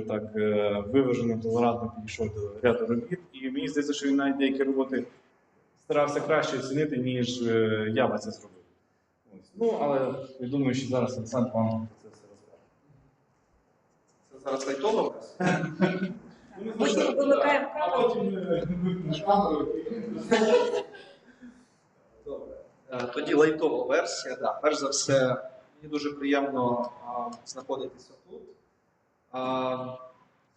так е, виважено, толерантно підійшов до ряду робіт. І мені здається, що він навіть деякі роботи старався краще оцінити, ніж е, я би це зробив. Ось. Ну, але я думаю, що зараз Олександр вам це все розкаже. Це зараз лайтово. Потім вимикаємо А потім камеру. Добре. Е, Тоді лайтова версія. Да. Перш за все, мені дуже приємно а, знаходитися тут.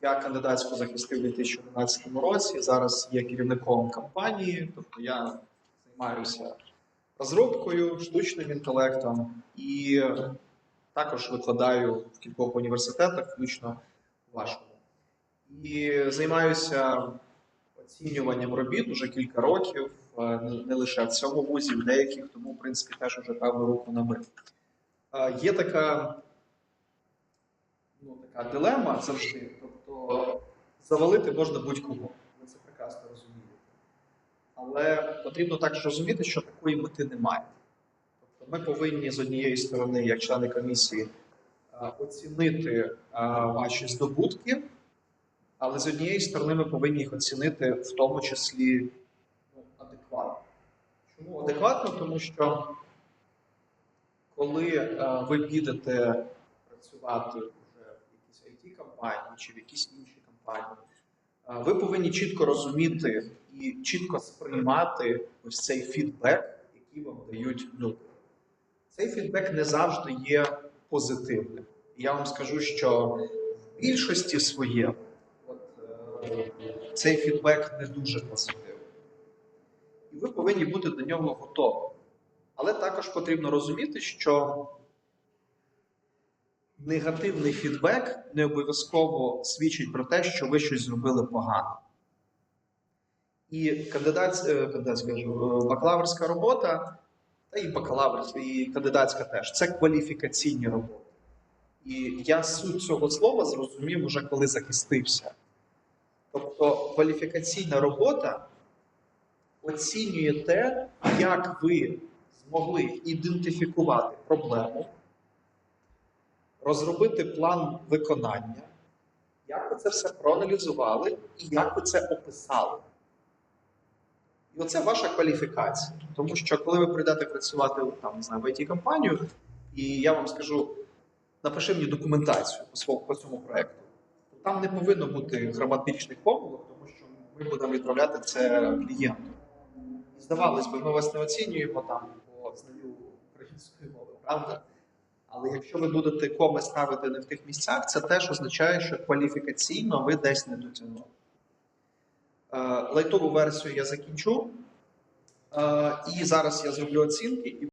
Я кандидатську захистив у 2011 році. Зараз є керівником компанії, тобто я займаюся розробкою, штучним інтелектом і також викладаю в кількох університетах, включно вашому. І займаюся оцінюванням робіт уже кілька років, е, не лише в цьому вузі, в деяких, тому, в принципі, теж уже певну руку набив. Е, Є така, ну, така дилема завжди. Тобто завалити можна будь-кого. Ви це прекрасно розумієте. Але потрібно також розуміти, що такої мети немає. Тобто ми повинні з однієї сторони, як члени комісії, оцінити ваші здобутки. Але з однієї сторони ми повинні їх оцінити в тому числі ну, адекватно. Чому адекватно? Тому що коли ви підете працювати вже в якійсь it компанії чи в якійсь іншій компанії, е, ви повинні чітко розуміти і чітко сприймати ось цей фідбек, який вам дають люди. Цей фідбек не завжди є позитивним. І я вам скажу, що в більшості своєму от, е, цей фідбек не дуже позитивний. І ви повинні бути до нього готові. Але також потрібно розуміти, що негативний фідбек не обов'язково свідчить про те, що ви щось зробили погано. І кандидат, е, кандидат скажу, е, бакалаврська робота, та і бакалаврська, і кандидатська теж це кваліфікаційні роботи. І я суть цього слова зрозумів уже коли захистився. Тобто кваліфікаційна робота оцінює те, як ви змогли ідентифікувати проблему, розробити план виконання, як ви це все проаналізували і як ви це описали. І оце ваша кваліфікація. Тому що коли ви прийдете працювати там, не знаю, в it компанію і я вам скажу, напиши мені документацію по, свому, по цьому проєкту, то там не повинно бути граматичних помилок, тому що ми будемо відправляти це клієнту. Здавалось би, ми вас не оцінюємо там по знанню української мови, правда? Але якщо ви будете коми ставити не в тих місцях, це теж означає, що кваліфікаційно ви десь не дотягнули. Е, Лайтову версію я закінчу. Е, І зараз я зроблю оцінки